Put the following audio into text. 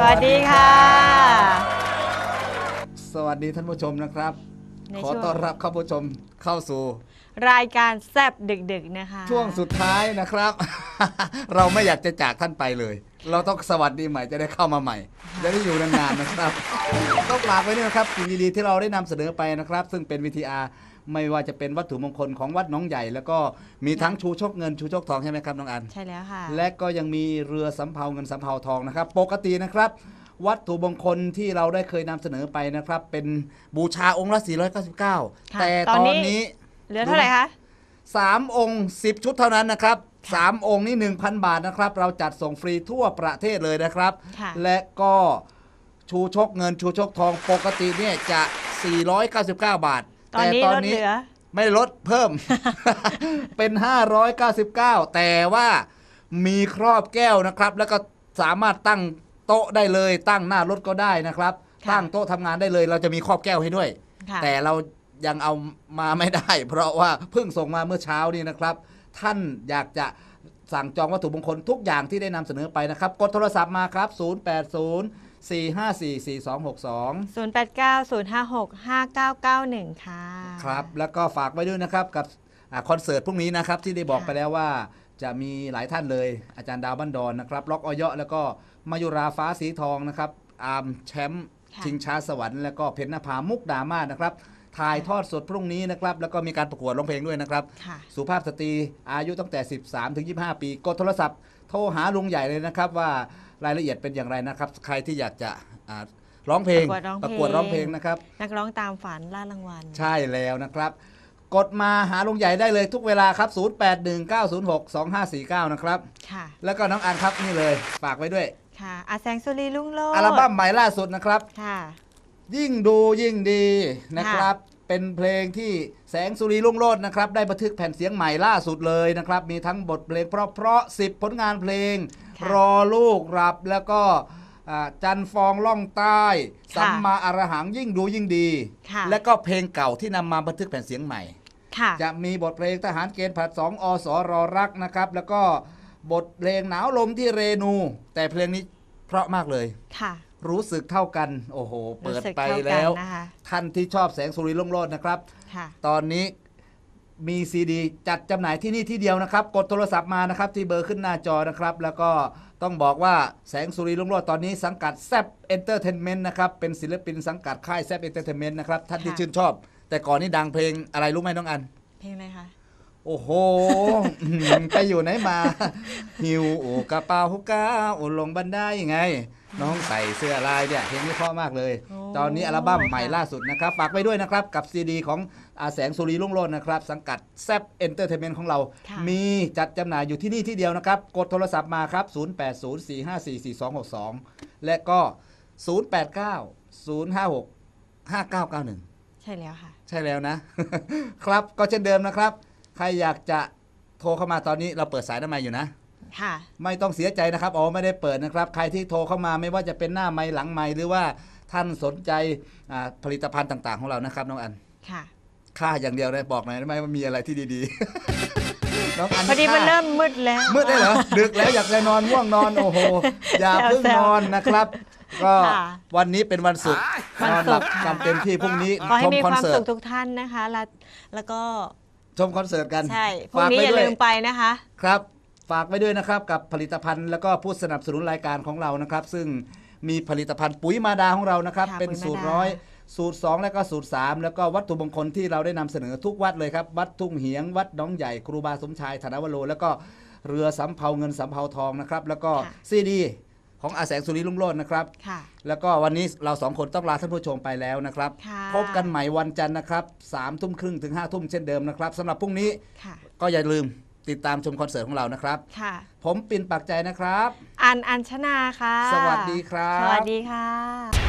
สวัสดีค่ะ สวัสดีท่านผู้ชมนะครับ ในขอช่วง ต้อนรับเข้าผู้ชมเข้าสู่ รายการแซบดึกๆนะคะ ช่วงสุดท้ายนะครับ เราไม่อยากจะจากท่านไปเลย เราต้องสวัสดีใหม่จะได้เข้ามาใหม่ จะได้อยู่นานๆนะครับ ต้องฝากไว้ด้วยนะครับสิ่งดีๆที่เราได้นำเสนอไปนะครับ ซึ่งเป็นวิทยา ไม่ว่าจะเป็นวัตถุมงคลของวัดหน้องใหญ่ แล้วก็มีทั้งชูโชคเงินชูโชคทองใช่ไหมครับน้องอัน ใช่แล้วค่ะ และก็ยังมีเรือสำเภาเงินสำเภาทองนะครับ ปกตินะครับ วัตถุมงคลที่เราได้เคยนำเสนอไปนะครับ เป็นบูชาองค์ละ 499 ค่ะแต่ตตออนนนี้ นี้ เหลือเท่าไหร่คะ3องค์10 ชุดเท่านั้นนะครับ3องค์นี่1,000 บาทนะครับ เราจัดส่งฟรีทั่วประเทศเลยนะครับ ค่ะ และก็ชูชกเงินชูชกทองปกติเนี่ยจะ 499 บาท ตอนนี้ลดเหลือ ไม่ลดเพิ่ม เป็น 599 แต่ว่ามีครอบแก้วนะครับ แล้วก็สามารถตั้งโต๊ะได้เลย ตั้งหน้ารถก็ได้นะครับค่ะตั้งโต๊ะทำงานได้เลย เราจะมีครอบแก้วให้ด้วยค่ะแต่เรายังเอามาไม่ได้ เพราะว่าเพิ่งส่งมาเมื่อเช้านี้นะครับ ท่านอยากจะสั่งจองวัตถุมงคลทุกอย่างที่ได้นำเสนอไปนะครับ กดโทรศัพท์มาครับ 080 454 4262 0890565991 ค่ะ ครับ แล้วก็ฝากไว้ด้วยนะครับกับอาคอนเสิร์ตพรุ่งนี้นะครับ ที่ได้บอกไปแล้วว่า จะมีหลายท่านเลยอาจารย์ดาวบันดอนนะครับล็อกออยะแล้วก็มายุราฟ้าสีทองนะครับ อาร์มแชมป์ค่ะ ชิงช้าสวรรค์แล้วก็เพชรนภามุกดามานะครับ ถ่ายทอดสดพรุ่งนี้นะครับ แล้วก็มีการประกวดร้องเพลงด้วยนะครับ ค่ะ สุภาพสตรีอายุตั้งแต่ 13 ถึง 25 ปี กดโทรศัพท์ โทรหาลุงใหญ่เลยนะครับว่า รายละเอียดเป็นอย่างไรนะครับ ใครที่อยากจะอ่าร้องเพลงประกวดร้องเพลงประกวดร้องเพลงนะครับ นักร้องตามฝันล่ารางวัล ใช่แล้วนะครับ กดมาหาลุงใหญ่ได้เลยทุกเวลาครับ 0819062549 นะครับ ค่ะ แล้วก็น้องอันครับนี่เลยฝากไว้ด้วย ค่ะอาแสงสุรีลุ่งโลดอัลบั้มใหม่ล่าสุดนะครับ ค่ะ ยิ่งดูยิ่งดีนะครับ เป็นเพลงที่แสงสุรีลุ่งโรจน์นะครับ ได้บันทึกแผ่นเสียงใหม่ล่าสุดเลยนะครับ มีทั้งบทเพลงเพราะๆสิบผลงานเพลงค่ะรอลูกรับแล้วก็อ่าจันฟองล่องใต้ค่ะสัมมาอรหังยิ่งดูยิ่งดีค่ะและก็เพลงเก่าที่นำมาบันทึกแผ่นเสียงใหม่ค่ะจะมีบทเพลงทหารเกณฑ์ผัดสองอสรอรักนะครับ แล้วก็บทเพลงหนาวลมที่เรนู แต่เพลงนี้เพราะมากเลยค่ะ รู้สึกเท่ากัน โอ้โห เปิดรู้สึกไปท่ากันแล้วนะคะท่านที่ชอบแสงสุริลุ่งโรจน์นะครับค่ะตอนนี้มีซีดีจัดจำหน่ายที่นี่ที่เดียวนะครับ กดโทรศัพท์มานะครับที่เบอร์ขึ้นหน้าจอนะครับ แล้วก็ต้องบอกว่าแสงสุริลุ่งโรจน์ตอนนี้สังกัดแซบเอนเตอร์เทนเมนต์นะครับ เป็นศิลปินสังกัดค่ายแซบเอนเตอร์เทนเมนต์นะครับ ท่านที่ค่ะชื่นชอบ แต่ก่อนนี่ดังเพลงอะไรรู้ไหมน้องอัน เพลงอะไรคะ โอ้โหอื้อหือไปอยู่ไหนมา หิวโอกระเป๋าฮุกก้าโอลงบันไดยังไง น้องใส่เสื้อลายเนี่ยเพลงนี้เพราะมากเลยโอ้ตอนนี้อัลบั้มใหม่ค่ะล่าสุดนะครับ ฝากไปด้วยนะครับ กับซีดีของอาแสงสุรีลุ่งโรจน์นะครับ สังกัดแซบเอนเตอร์เทนเมนต์ของเราค่ะมีจัดจำหน่ายอยู่ที่นี่ที่เดียวนะครับ กดโทรศัพท์มาครับ 0804544262 และก็ 0890565991 ใช่แล้วค่ะ ใช่แล้วนะ ครับก็เช่นเดิมนะครับ ใครอยากจะโทรเข้ามาตอนนี้เราเปิดสายน้ำไมค์อยู่นะ ค่ะ ไม่ต้องเสียใจนะครับอ๋อไม่ได้เปิดนะครับ ใครที่โทรเข้ามาไม่ว่าจะเป็นหน้าไมค์หลังไมค์หรือว่าท่านสนใจอ่าผลิตภัณฑ์ต่าง ๆ ของเรานะครับน้องอัน ค่ะ ค่าอย่างเดียวเลยบอกหน่อยได้ไหมว่ามีอะไรที่ดีๆ น้องอันพอดีมันค่าเริ่มมืดแล้ว มืดได้เหรอดึกแล้วอยากจะนอนง่วงนอนโอ้โหอย่าเพิ่งแซวๆนอนนะครับ ก็ค่ะวันนี้เป็นวันศุกร์วันนอนศุหลักบร์ค่ะกันเต็มที่พรุ่งนี้ขอให้ชมมีคอนความเสิร์สุต ขทุกท่านนะคะ แล้วแล้วก็ ชมคอนเสิร์ตกันใช่พรุ่งฝากนี้ไว้อย่าด้วยลืมไปนะคะ ครับฝากไว้ด้วยนะครับกับผลิตภัณฑ์ แล้วก็ผู้สนับสนุนรายการของเรานะครับ ซึ่งมีผลิตภัณฑ์ปุ๋ยมาดาของเรานะครับ ค่ะเป็นปุ๋ยมาดา สูตรร้อยสูตร 2 และก็สูตร 3 แล้วก็วัตถุมงคลที่เราได้นำเสนอทุกวัดเลยครับ วัดทุ่งเหียง วัดหน้องใหญ่ครูบาสมชายธนวโรแล้วก็เรือสำเภาเงินสำเภาทองนะครับ แล้วก็ซีดี ของอาแสงสุริลุ่งโรจน์นะครับ ค่ะ แล้วก็วันนี้เราสองคนต้องลาท่านผู้ชมไปแล้วนะครับ ค่ะพบกันใหม่วันจันทร์นะครับสามทุ่มครึ่งถึงห้าทุ่มเช่นเดิมนะครับสำหรับพรุ่งนี้ค่ะ ก็อย่าลืมติดตามชมคอนเสิร์ตของเรานะครับ ค่ะ ผมปินปักใจนะครับ อันอัญชนาค่ะ สวัสดีครับ สวัสดีค่ะ